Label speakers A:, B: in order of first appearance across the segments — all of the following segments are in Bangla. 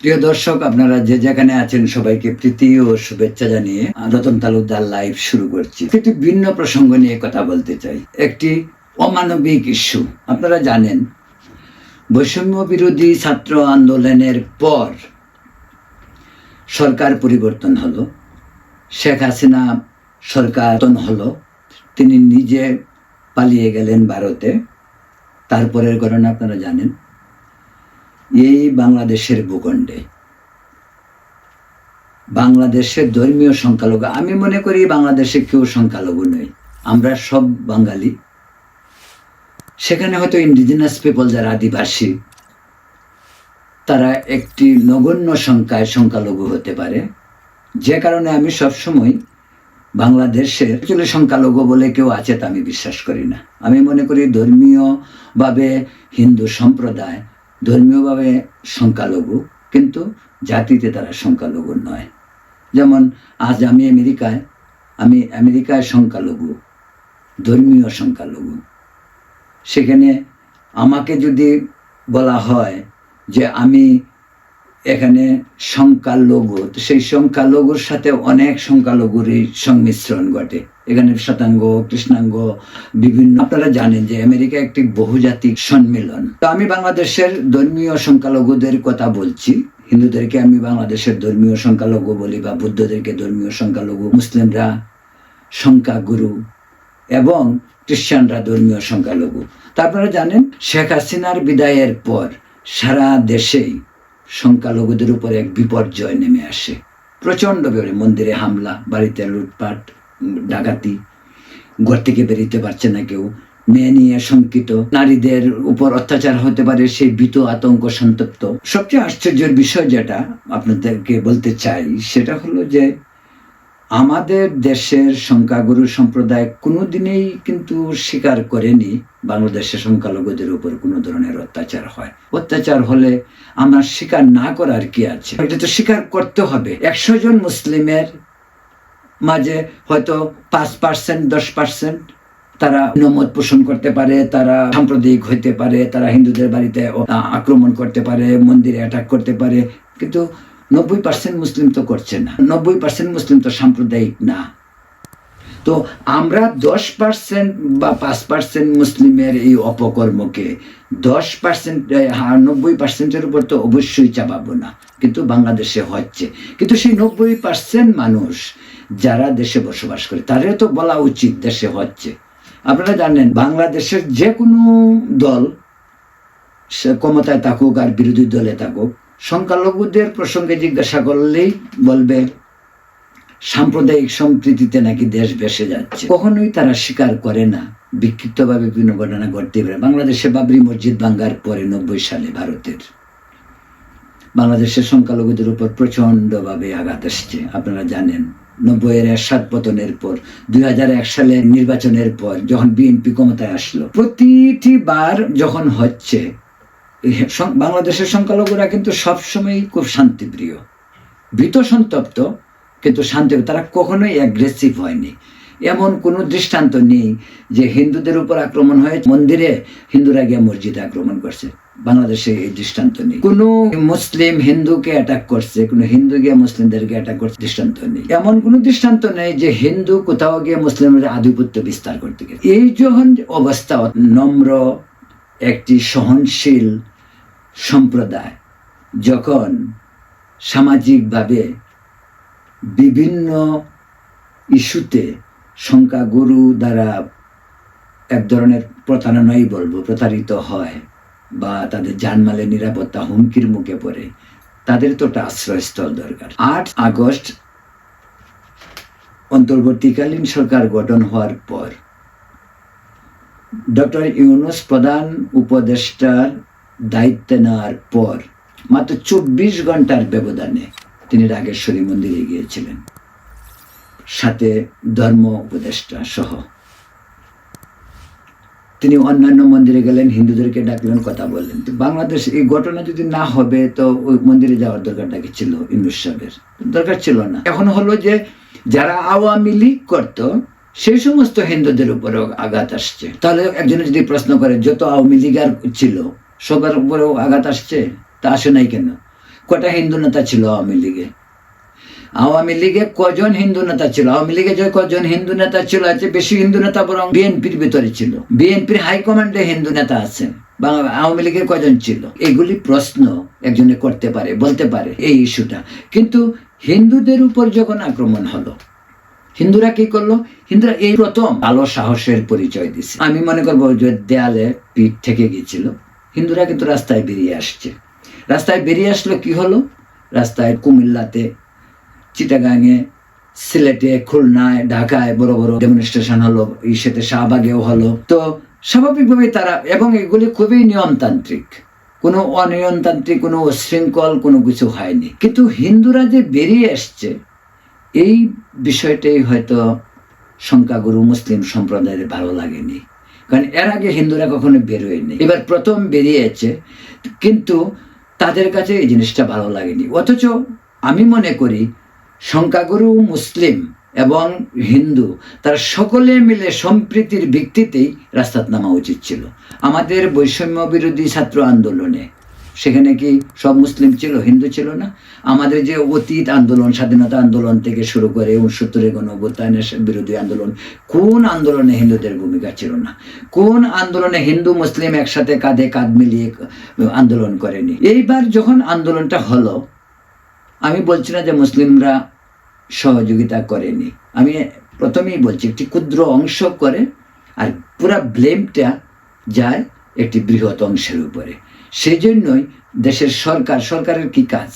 A: প্রিয় দর্শক, আপনারা যে যেখানে আছেন, সবাইকে প্রীতি ও শুভেচ্ছা জানিয়ে রতন তালুকদার লাইভ শুরু করছি। একটি ভিন্ন প্রসঙ্গ নিয়ে কথা বলতে চাই। একটি অমানবিক ইস্যু। আপনারা জানেন, বৈষম্য বিরোধী ছাত্র আন্দোলনের পর সরকার পরিবর্তন হলো, শেখ হাসিনা সরকার হলো, তিনি নিজে পালিয়ে গেলেন ভারতে, তারপরের ঘটনা আপনারা জানেন। এই বাংলাদেশের ভূখণ্ডে। বাংলাদেশের ধর্মীয় সংখ্যালঘু, আমি মনে করি বাংলাদেশে কেউ সংখ্যালঘু নই আমরা সব বাঙালি। সেখানে হয়তো ইন্ডিজিনাস পিপল যারা আদিবাসী, তারা একটি নগণ্য সংখ্যায় সংখ্যালঘু হতে পারে। যে কারণে আমি সবসময় বাংলাদেশের অ্যাকচুয়ালি সংখ্যালঘু বলে কেউ আছে তা আমি বিশ্বাস করি না। আমি মনে করি ধর্মীয়ভাবে হিন্দু সম্প্রদায় ধর্মীয়ভাবে সংখ্যালঘু, কিন্তু জাতিতে তারা সংখ্যালঘু নয়। যেমন, আজ আমি আমেরিকায় আমি আমেরিকায় সংখ্যালঘু, ধর্মীয় সংখ্যালঘু। সেখানে আমাকে যদি বলা হয় যে আমি এখানে সংখ্যালঘু সেই সংখ্যালঘুর সাথে অনেক সংখ্যালঘুরই সংমিশ্রণ ঘটে। এখানে শতাঙ্গ, কৃষ্ণাঙ্গ, বিভিন্ন আপনারা জানেন যে আমেরিকা একটি বহুজাতিক সম্মেলন। তো আমি বাংলাদেশের ধর্মীয় সংখ্যালঘুদের কথা বলছি। হিন্দুদেরকে আমি বাংলাদেশের ধর্মীয় সংখ্যালঘু বলি বা বুদ্ধদেরকে ধর্মীয় সংখ্যালঘু, মুসলিমরা সংখ্যাগুরু এবং খ্রিস্টানরা ধর্মীয় সংখ্যালঘু। তা আপনারা জানেন, শেখ হাসিনার বিদায়ের পর সারা দেশেই সংখ্যালঘুদের উপর এক বিপর্যয় নেমে আসে। প্রচণ্ড বেড়ে মন্দিরে হামলা, বাড়িতে লুটপাট ডাকাতি। ঘর থেকে বেরিতে পারছে না কেউ। মেয়ে নিয়ে শঙ্কিত। নারীদের উপর অত্যাচার হতে পারে সেই ভীত আতঙ্ক সন্তপ্ত। সবচেয়ে আশ্চর্যের বিষয় যেটা আপনাদেরকে বলতে চাই, সেটা হলো যে আমাদের দেশের সংখ্যাগুরু সম্প্রদায় কোনোদিনেই কিন্তু স্বীকার করেনি বাংলাদেশের সংখ্যালঘুদের উপর কোনো ধরনের অত্যাচার হয়। অত্যাচার হলে আমরা স্বীকার না করার কি আছে? এটা তো স্বীকার করতে হবে। একশো জন মুসলিমের মাঝে হয়তো পাঁচ পার্সেন্ট দশ পার্সেন্ট তারা নমদ পোষণ করতে পারে, তারা সাম্প্রদায়িক হইতে পারে, তারা হিন্দুদের বাড়িতে আক্রমণ করতে পারে, মন্দিরে অ্যাটাক করতে পারে। কিন্তু নব্বই পার্সেন্ট মুসলিম তো করছে না। নব্বই পার্সেন্ট মুসলিম তো সাম্প্রদায়িক না। তো আমরা দশ পার্সেন্ট বা পাঁচ পার্সেন্ট মুসলিমের এই অপকর্মকে দশ পার্সেন্ট নব্বই পার্সেন্টের উপর তো অবশ্যই চাপাবো না। কিন্তু বাংলাদেশে হচ্ছে। কিন্তু সেই নব্বই পার্সেন্ট মানুষ যারা দেশে বসবাস করে, তাদের তো বলা উচিত দেশে হচ্ছে। আপনারা জানেন, বাংলাদেশের যে কোনো দল, সে ক্ষমতায় থাকুক আর বিরোধী দলে থাকুক, সংখ্যালঘুদের প্রসঙ্গে জিজ্ঞাসা করলেই বলবে সাম্প্রদায়িক সম্প্রীতিতে নাকি দেশ ভেসে যাচ্ছে। কখনোই তারা স্বীকার করে না। বিক্ষিপ্তভাবে বিভিন্ন ঘটনা ঘটতে পারে। বাংলাদেশে বাবরি মসজিদ ভাঙ্গার পরে নব্বই সালে ভারতের। বাংলাদেশের সংখ্যালঘুদের উপর প্রচণ্ডভাবে আঘাত আসছে। আপনারা জানেন, নব্বইয়ের এরশাদ পতনের পর, দুই হাজার এক সালে নির্বাচনের পর যখন বিএনপি ক্ষমতায় আসলো, প্রতিটি বার যখন হচ্ছে বাংলাদেশের সংখ্যালঘুরা কিন্তু সবসময়ই খুব শান্তিপ্রিয়। ভীত সন্তপ্ত কিন্তু শান্তি তারা কখনোই অ্যাগ্রেসিভ হয়নি। এমন কোনো দৃষ্টান্ত নেই যে হিন্দুদের উপর আক্রমণ হয়ে মন্দিরে হিন্দুরা গিয়ে মসজিদে আক্রমণ করছে। বাংলাদেশে এই দৃষ্টান্ত নেই। কোনো মুসলিম হিন্দুকে অ্যাটাক করছে, কোনো হিন্দু গিয়ে মুসলিমদেরকে অ্যাটাক করছে, দৃষ্টান্ত নেই। এমন কোনো দৃষ্টান্ত নেই যে হিন্দু কোথাও গিয়ে মুসলিমের আধিপত্য বিস্তার করতে গেছে। এই যখন অবস্থা নম্র একটি সহনশীল সম্প্রদায় যখন সামাজিকভাবে বিভিন্ন ইস্যুতে সংখ্যাগুরু দ্বারা এক ধরনের প্রতারণাই বলব, প্রতারিত হয় বা তাদের জানমালের নিরাপত্তা হুমকির মুখে পড়ে। তাদের তো একটা আশ্রয়স্থল দরকার। আট আগস্ট অন্তর্বর্তীকালীন সরকার গঠন হওয়ার পর ডক্টর ইউনুস প্রধান উপদেষ্টার দায়িত্ব নেওয়ার পর মাত্র চব্বিশ ঘণ্টার ব্যবধানে তিনি রাগেশ্বরী মন্দিরে গিয়েছিলেন। সাথে ধর্ম উপদেষ্টা সহ। তিনি অন্যান্য মন্দিরে গেলেন, হিন্দুদেরকে ডাকলেন, কথা বললেন। তো বাংলাদেশ এই ঘটনা যদি না হবে, তো ওই মন্দিরে যাওয়ার দরকারটা কি ছিল ইন্দুস সাহেবের? দরকার ছিল না। এখন হলো যে, যারা আওয়ামী লীগ করতো, সেই সমস্ত হিন্দুদের উপরেও আঘাত আসছে। তাহলে একজনে যদি প্রশ্ন করে, যত আওয়ামী লীগ আর ছিল, সবার উপরেও আঘাত আসছে? তা আসে নাই কেন? কটা হিন্দু নেতা ছিল আওয়ামী লীগে? আওয়ামী লীগে কজন হিন্দু নেতা ছিল? আওয়ামী লীগে যে কজন হিন্দু নেতা ছিল আছে বেশি হিন্দু নেতা বরং বিএনপির ভিতরে ছিল। বিএনপির হাইকমান্ডে হিন্দু নেতা আছেন। আওয়ামী লীগের কজন ছিল? এগুলি প্রশ্ন একজনে করতে পারে, বলতে পারে এই ইস্যুটা। কিন্তু হিন্দুদের উপর যখন আক্রমণ হলো, হিন্দুরা কি করল? হিন্দুরা এই প্রথম আলো সাহসের পরিচয় দিছে। আমি মনে করব যে দেয়ালে পিঠ থেকে গেছিল হিন্দুরা কিন্তু রাস্তায় বেরিয়ে আসছে। রাস্তায় বেরিয়ে আসলো কি হলো? রাস্তায় কুমিল্লাতে, চিটাগাঙে, সিলেটে, খুলনায়, ঢাকায় বড় বড় ডেমনস্ট্রেশন হলো, ইসেতে শাহবাগেও হলো। তো স্বাভাবিকভাবে তারা, এবং এগুলি খুবই নিয়মতান্ত্রিক। কোনো অনিয়মতান্ত্রিক, কোনো শৃঙ্খল কোনো কিছু হয়নি। কিন্তু হিন্দুরা যে বেরিয়ে আসছে এই বিষয়টাই হয়তো সংখ্যাগুরু মুসলিম সম্প্রদায়ের ভালো লাগেনি। কারণ এর আগে হিন্দুরা কখনো বেরোয়নি। এবার প্রথম বেরিয়েছে, কিন্তু তাদের কাছে এই জিনিসটা ভালো লাগেনি। অথচ আমি মনে করি সংখ্যাগুরু মুসলিম এবং হিন্দু, তারা সকলে মিলে সম্প্রীতির ভিত্তিতেই রাস্তাত নামা উচিত ছিল। আমাদের বৈষম্য বিরোধী ছাত্র আন্দোলনে সেখানে কি সব মুসলিম ছিল? হিন্দু ছিল না? আমাদের যে অতীত আন্দোলন, স্বাধীনতা আন্দোলন থেকে শুরু করে উনসত্তরের গণঅভ্যুত্থানের বিরোধী আন্দোলন, কোন আন্দোলনে হিন্দুদের ভূমিকা ছিল না? কোন আন্দোলনে হিন্দু মুসলিম একসাথে কাঁধে কাঁধ মিলিয়ে আন্দোলন করেনি? এইবার যখন আন্দোলনটা হলো, আমি বলছি না যে মুসলিমরা সহযোগিতা করেনি। আমি প্রথমেই বলছি, একটি ক্ষুদ্র অংশ করে আর পুরা ব্লেমটা যায় একটি বৃহৎ অংশের উপরে। সেই জন্যই দেশের সরকার, সরকারের কি কাজ?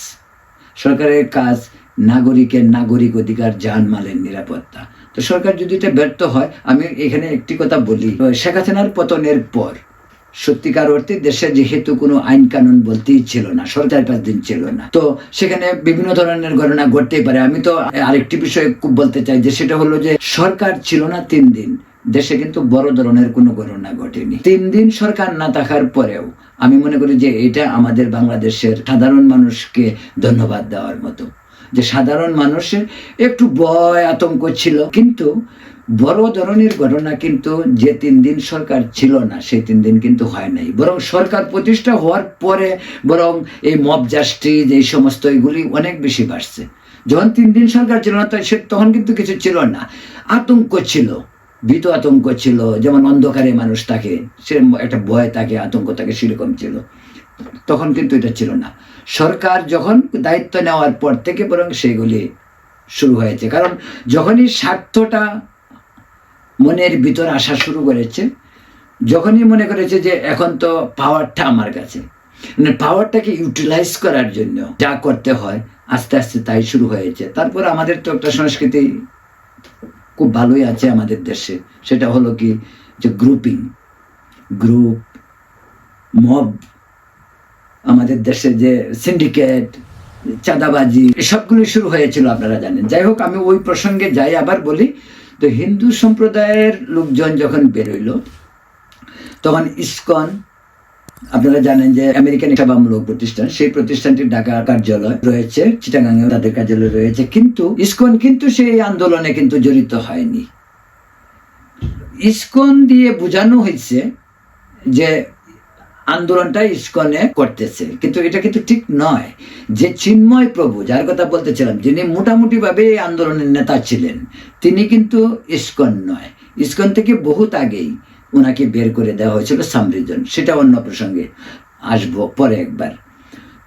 A: সরকারের কাজ নাগরিকের নাগরিক অধিকার, জানমালের নিরাপত্তা। তো সরকার যদি এটা ব্যর্থ হয়, আমি এখানে একটি কথা বলি। শেখ হাসিনার পতনের পর, সত্যিকার অর্থে দেশে যেহেতু কোনো আইন কানুন বলতেই ছিল না, সরকার পাঁচ দিন ছিল না, তো সেখানে বিভিন্ন ধরনের ঘটনা ঘটতেই পারে। আমি তো আরেকটি বিষয়ে খুব বলতে চাই যে সেটা হলো যে সরকার ছিল না তিন দিন, দেশে কিন্তু বড় ধরনের কোনো ঘটনা ঘটেনি। তিন দিন সরকার না থাকার পরেও আমি মনে করি যে এটা আমাদের বাংলাদেশের সাধারণ মানুষকে ধন্যবাদ দেওয়ার মতো। যে সাধারণ মানুষের একটু ভয়, আতঙ্ক ছিল, কিন্তু বড় ধরনের ঘটনা কিন্তু যে তিন দিন সরকার ছিল না, সেই তিন দিন কিন্তু হয় নাই। বরং সরকার প্রতিষ্ঠা হওয়ার পরে বরং এই মব জাস্টিস, এই সমস্ত এগুলি অনেক বেশি বাড়ছে। যখন তিন দিন সরকার ছিল না তখন কিন্তু কিছু ছিল না। আতঙ্ক ছিল। ভীত আতঙ্ক ছিল, যেমন অন্ধকারে মানুষ থাকে, সে একটা ভয় থাকে, আতঙ্ক থাকে, সেরকম ছিল। তখন কিন্তু এটা ছিল না। সরকার যখন দায়িত্ব নেওয়ার পর থেকে বরং সেগুলি শুরু হয়েছে। কারণ যখনই স্বার্থটা মনের ভিতর আসা শুরু করেছে, যখনই মনে করেছে যে এখন তো পাওয়ারটা আমার কাছে মানে পাওয়ারটাকে ইউটিলাইজ করার জন্য যা করতে হয়, আস্তে আস্তে তাই শুরু হয়েছে। তারপর আমাদের তো একটা সংস্কৃতি খুব ভালোই আছে আমাদের দেশে। সেটা হলো কি যে গ্রুপিং গ্রুপ মব আমাদের দেশে যে সিন্ডিকেট চাঁদাবাজি সবগুলি শুরু হয়েছিল আপনারা জানেন। যাই হোক, আমি ওই প্রসঙ্গে যাই আবার বলি, তো হিন্দু সম্প্রদায়ের লোকজন যখন বেরোইল, তখন ইসকন আপনারা জানেন যে আমেরিকান সেবামূলক প্রতিষ্ঠান, সেই প্রতিষ্ঠানটির ঢাকা কার্যালয় রয়েছে চিটাগাঙ্গে তাদের কার্যালয় রয়েছে, কিন্তু ইসকন কিন্তু সেই আন্দোলনে কিন্তু জড়িত হয়নি। ইসকন দিয়ে বোঝানো হয়েছে যে আন্দোলনটা ইস্কনে করতেছে, কিন্তু এটা কিন্তু ঠিক নয় যে চিন্ময় প্রভু, যার কথা বলতেছিলাম, যিনি মোটামুটি ভাবে আন্দোলনের নেতা ছিলেন, তিনি কিন্তু ইস্কন নয়। ইস্কন থেকে বহুত আগেই ওনাকে বের করে দেওয়া হয়েছিল সামরিজন। সেটা অন্য প্রসঙ্গে আসব পরে একবার।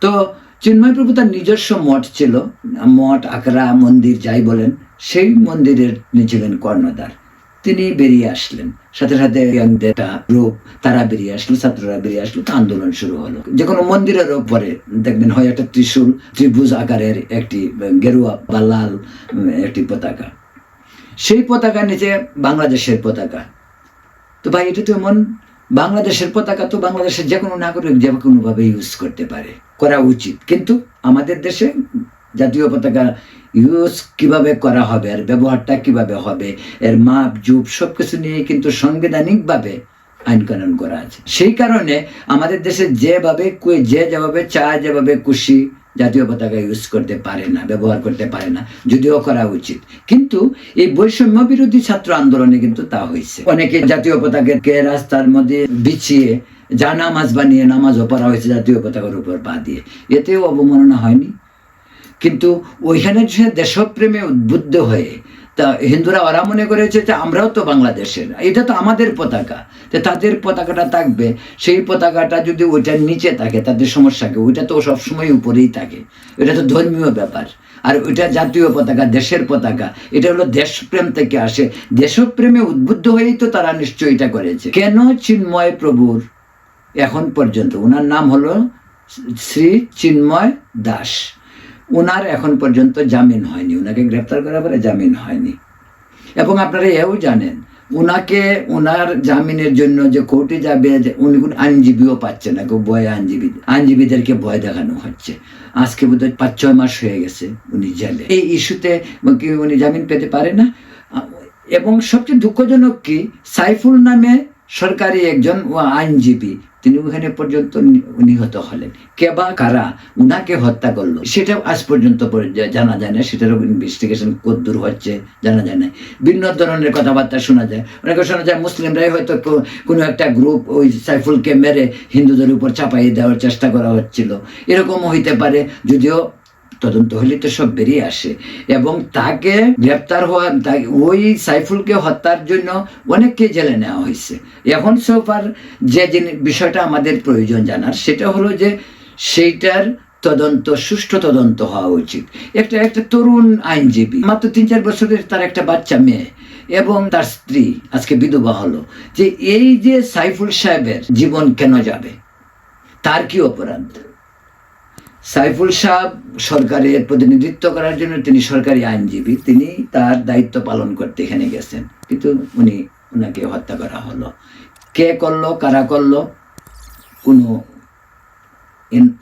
A: তো চিন্ময় প্রভু তার নিজস্ব মঠ ছিল, মঠ আকরা মন্দির যাই বলেন, সেই মন্দিরের তিনি ছিলেন কর্ণধার। তিনি বেরিয়ে আসলেন। সাথে সাথে গ্রুপ তারা বেরিয়ে আসলো, ছাত্ররা বেরিয়ে আসলো, তো আন্দোলন শুরু হলো। যে কোনো মন্দিরের ওপরে দেখবেন হয় একটা ত্রিশূল, ত্রিভুজ আকারের একটি গেরুয়া বা লাল একটি পতাকা। সেই পতাকা নিচে বাংলাদেশের পতাকা। তো ভাই, এটা তো এমন বাংলাদেশের পতাকা, তো বাংলাদেশের যে কোনো নাগরিক যে কোনোভাবে ইউজ করতে পারে, করা উচিত। কিন্তু আমাদের দেশে জাতীয় পতাকা ইউজ কীভাবে করা হবে, আর ব্যবহারটা কীভাবে হবে, এর মাপ যুপ সব কিছু নিয়ে কিন্তু সাংবিধানিকভাবে আইন কানুন করা আছে। সেই কারণে আমাদের দেশে যেভাবে, যে যেভাবে চায়, যেভাবে খুশি জাতীয় পতাকা ইউজ করতে পারে না, ব্যবহার করতে পারে না, যদিও করা উচিত। কিন্তু এই বৈষম্য বিরোধী ছাত্র আন্দোলনে কিন্তু তা হয়েছে। অনেকে জাতীয় পতাকাকে রাস্তার মধ্যে বিছিয়ে যা নামাজ বানিয়ে নামাজও পড়া হয়েছে জাতীয় পতাকার উপর পা দিয়ে। এতেও অবমাননা হয়নি। কিন্তু ওইখানে যে দেশপ্রেমে উদ্বুদ্ধ হয়ে তা হিন্দুরা ওরা মনে করেছে যে আমরাও তো বাংলাদেশের। এটা তো আমাদের পতাকা। তো তাদের পতাকাটা থাকবে। সেই পতাকাটা যদি ওইটার নিচে থাকে, তাদের সমস্যা কি? ওইটা তো সবসময় উপরেই থাকে। এটা তো ধর্মীয় ব্যাপার। আর ওইটা জাতীয় পতাকা, দেশের পতাকা, এটা হলো দেশপ্রেম থেকে আসে। দেশপ্রেমে উদ্বুদ্ধ হয়েই তো তারা নিশ্চয়ই এটা করেছে। কেন চিন্ময় প্রভুর এখন পর্যন্ত? ওনার নাম হলো শ্রী চিন্ময় দাস। ওনার এখন পর্যন্ত জামিন হয়নি। ওনাকে গ্রেপ্তার করার পরে জামিন হয়নি। এবং আপনারা এও জানেন ওনাকে ওনার জামিনের জন্য যে কোর্টে যাবে উনি কোনো আইনজীবীও পাচ্ছে না কেউ ভয় আইনজীবী, আইনজীবীদেরকে ভয় দেখানো হচ্ছে। আজকে বোধহয় পাঁচ, ছয় মাস হয়ে গেছে উনি জেলে। এই ইস্যুতে কি উনি জামিন পেতে পারে না? এবং সবচেয়ে দুঃখজনক কি, সাইফুল নামে সরকারি একজন ও আইনজীবী, তিনি ওখানে পর্যন্ত নিহত হলেন। কে বা কারা উনাকে হত্যা করল সেটা আজ পর্যন্ত জানা যায় না। সেটারও ইনভেস্টিগেশন কদ্দূর হচ্ছে জানা যায় না। ভিন্ন ধরনের কথাবার্তা শোনা যায়। অনেকে শোনা যায় মুসলিমরাই হয়তো কোনো একটা গ্রুপ ওই সাইফুলকে মেরে হিন্দুদের উপর চাপাই দেওয়ার চেষ্টা করা হচ্ছিল। এরকমও হইতে পারে, যদিও তদন্ত হলে তো সব বেরিয়ে আসে। এবং তাকে গ্রেপ্তার হওয়া ওই সাইফুলকে হত্যার জন্য অনেককে জেলে নেওয়া হয়েছে। এখন সোফার যে বিষয়টা আমাদের প্রয়োজন জানার, সেটা হলো যে সেইটার তদন্ত, সুষ্ঠু তদন্ত হওয়া উচিত। একটা একটা তরুণ আইনজীবী, মাত্র তিন চার বছরের তার একটা বাচ্চা মেয়ে এবং তার স্ত্রী, আজকে বিধবা হলো, যে এই যে সাইফুল সাহেবের জীবন কেন যাবে? তার কি অপরাধ? সাইফুল সাহ সরকারের প্রতিনিধিত্ব করার জন্য তিনি সরকারি আইনজীবী, তিনি তার দায়িত্ব পালন করতে এখানে গেছেন। কিন্তু উনি ওনাকে হত্যা করা হলো। কে করল, কারা করল, কোনো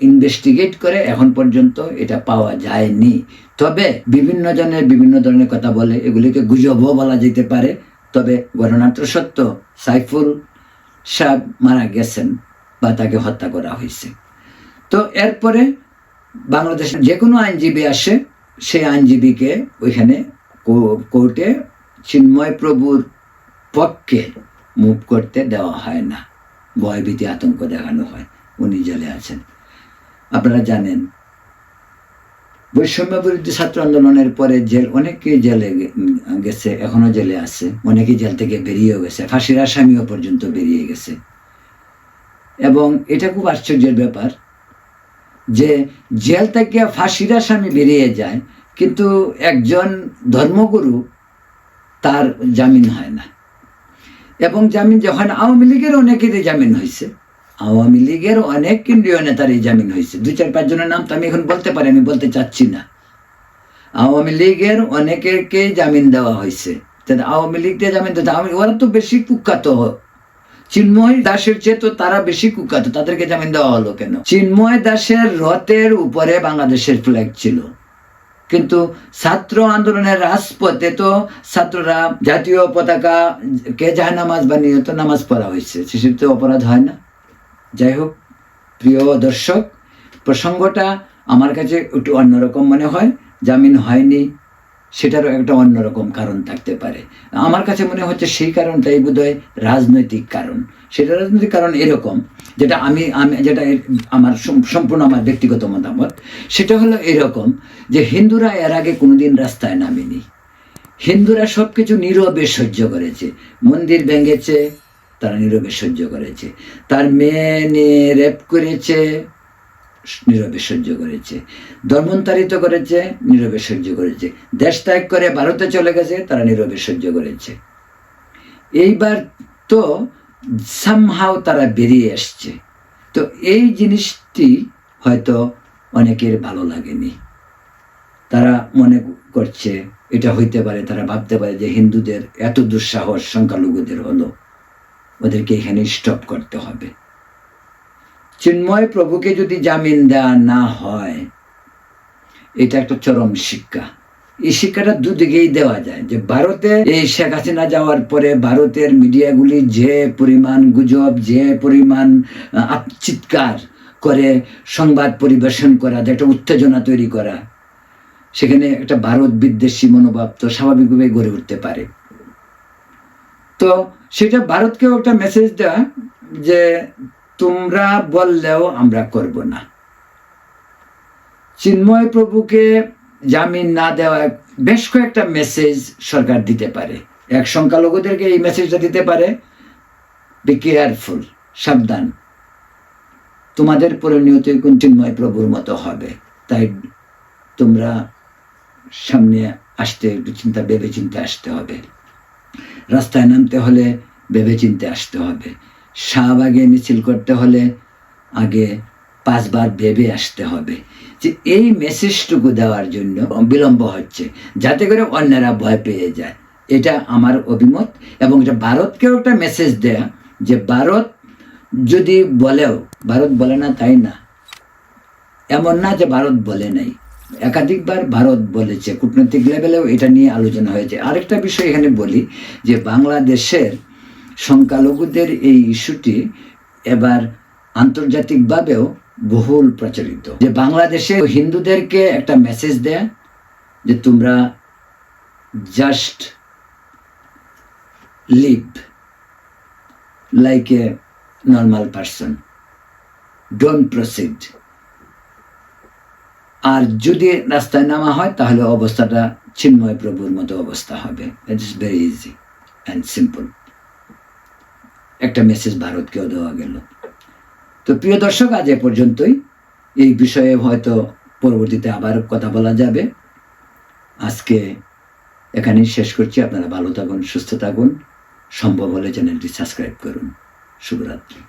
A: ইনভেস্টিগেট করে এখন পর্যন্ত এটা পাওয়া যায়নি। তবে বিভিন্ন জনের বিভিন্ন ধরনের কথা বলে এগুলিকে গুজবও বলা যেতে পারে। তবে ঘটনাটা সত্য, সাইফুল সাহেব মারা গেছেন বা তাকে হত্যা করা হয়েছে। তো এরপরে বাংলাদেশের যে কোনো আইনজীবী আসে, সেই আইনজীবীকে ওইখানে কোর্টে চিন্ময় প্রভুর পক্ষে মুভ করতে দেওয়া হয় না। ভয়ভীতি আতঙ্ক দেখানো হয়, উনি জেলে আছেন। আপনারা জানেন, বৈষম্য বিরোধী ছাত্র আন্দোলনের পরে জেল অনেকেই জেলে গেছে, এখনও জেলে আছে। অনেকেই জেল থেকে বেরিয়েও গেছে, ফাঁসির আসামিও পর্যন্ত বেরিয়ে গেছে। এবং এটা খুব আশ্চর্যের ব্যাপার যে জেল থেকে ফাঁসির আসামি বেরিয়ে যায়, কিন্তু একজন ধর্মগুরু তার জামিন হয় না। এবং জামিন যখন আওয়ামী লীগের অনেকেরই জামিন হয়েছে, আওয়ামী লীগের অনেক কেন্দ্রীয় নেতারই জামিন হয়েছে। দুই চার পাঁচজনের নাম তো আমি এখন বলতে পারি, আমি বলতে চাচ্ছি না। আওয়ামী লীগের অনেকেরকে জামিন দেওয়া হয়েছে। আওয়ামী লীগকে জামিন দিতে ওরা তো বেশি কুখ্যাত চিন্ময় দাসের চেয়ে তো তারা বেশি কুখ্যাত। তাদেরকে জামিন দেওয়া হলো কেন? চিন্ময় দাসের রথের উপরে বাংলাদেশের ফ্ল্যাগ ছিল। কিন্তু ছাত্র আন্দোলনের রাজপথে তো ছাত্ররা জাতীয় পতাকা কে যায় নামাজ বানিয়ে তো নামাজ পড়া হয়েছে। সেটা তো অপরাধ হয় না। যাই হোক, প্রিয় দর্শক, প্রসঙ্গটা আমার কাছে একটু অন্যরকম মনে হয়। জামিন হয়নি। সেটারও একটা অন্যরকম কারণ থাকতে পারে। আমার কাছে মনে হচ্ছে সেই কারণটাই বোধহয় রাজনৈতিক কারণ। সেটা রাজনৈতিক কারণ এরকম, যেটা আমি আমি, যেটা আমার সম্পূর্ণ আমার ব্যক্তিগত মতামত। সেটা হলো এরকম যে হিন্দুরা এর আগে কোনোদিন রাস্তায় নামেনি। হিন্দুরা সব কিছু নীরবে সহ্য করেছে। মন্দির ভেঙেছে, তারা নীরবে সহ্য করেছে। তার মেয়ে নিয়ে রেপ করেছে নীরবে সহ্য করেছে, ধর্মান্তরিত করেছে নীরবে সহ্য করেছে। দেশ ত্যাগ করে ভারতে চলে গেছে, তারা নীরবে সহ্য করেছে। এইবার তো সামহাও তারা বেরিয়ে আসছে। তো এই জিনিসটি হয়তো অনেকের ভালো লাগেনি। তারা মনে করছে, এটা হইতে পারে, তারা ভাবতে পারে যে হিন্দুদের এত দুঃসাহস, সংখ্যালঘুদের হলো। ওদেরকে এখানে স্টপ করতে হবে। চিন্ময় প্রভুকে যদি জামিন দেওয়া না হয়, এটা একটা চরম শিক্ষা। এই শিক্ষাটা দুদিকেই দেওয়া যায়, যে ভারতে এই শেখ হাসিনা যাওয়ার পরে ভারতের মিডিয়াগুলি যে পরিমাণ গুজব, যে পরিমাণ চিৎকার করে সংবাদ পরিবেশন করা, যে একটা উত্তেজনা তৈরি করা, সেখানে একটা ভারত বিদ্বেষী মনোভাব তো স্বাভাবিকভাবে গড়ে উঠতে পারে। তো সেটা ভারতকেও একটা মেসেজ দেওয়া যে তোমরা বললেও আমরা করব না। চিন্ময় প্রভুকে জামিন না দেওয়া বেশ কয়েকটা মেসেজ সরকার দিতে পারে। এক সংখ্যালঘুদেরকে এই মেসেজটা দিতে পারে বি কেয়ারফুল সাবধান। তোমাদের পরিণতি চিন্ময় প্রভুর মতো হবে। তাই তোমরা সামনে আসতে একটু চিন্তা ভেবে চিন্তে আসতে হবে। রাস্তায় নামতে হলে ভেবে চিনতে আসতে হবে। শাহবাগে মিছিল করতে হলে আগে পাঁচবার ভেবে আসতে হবে যে এই মেসেজটুকু দেওয়ার জন্য বিলম্ব হচ্ছে, যাতে করে অন্যরা ভয় পেয়ে যায়। এটা আমার অভিমত এবং এটা ভারতকেও একটা মেসেজ দেয়া যে ভারত যদি বলেও, ভারত বলে না তাই না? এমন না যে ভারত বলে নাই। একাধিকবার ভারত বলেছে। কূটনৈতিক লেভেলেও এটা নিয়ে আলোচনা হয়েছে। আরেকটা বিষয় এখানে বলি যে বাংলাদেশের সংখ্যালঘুদের এই ইস্যুটি এবার আন্তর্জাতিকভাবেও বহুল প্রচলিত। যে বাংলাদেশে হিন্দুদেরকে একটা মেসেজ দেয় যে তোমরা just live like a normal person don't proceed আর যদি রাস্তায় নামা হয়, তাহলে অবস্থাটা চিন্ময় প্রভুর মতো অবস্থা হবে। It is very easy and simple একটা মেসেজ ভারতকেও দেওয়া গেল। তো প্রিয় দর্শক, আজ এ পর্যন্তই। এই বিষয়ে হয়তো পরবর্তীতে আবার কথা বলা যাবে। আজকে এখানেই শেষ করছি। আপনারা ভালো থাকুন, সুস্থ থাকুন। সম্ভব হলে চ্যানেলটি সাবস্ক্রাইব করুন। শুভরাত্রি।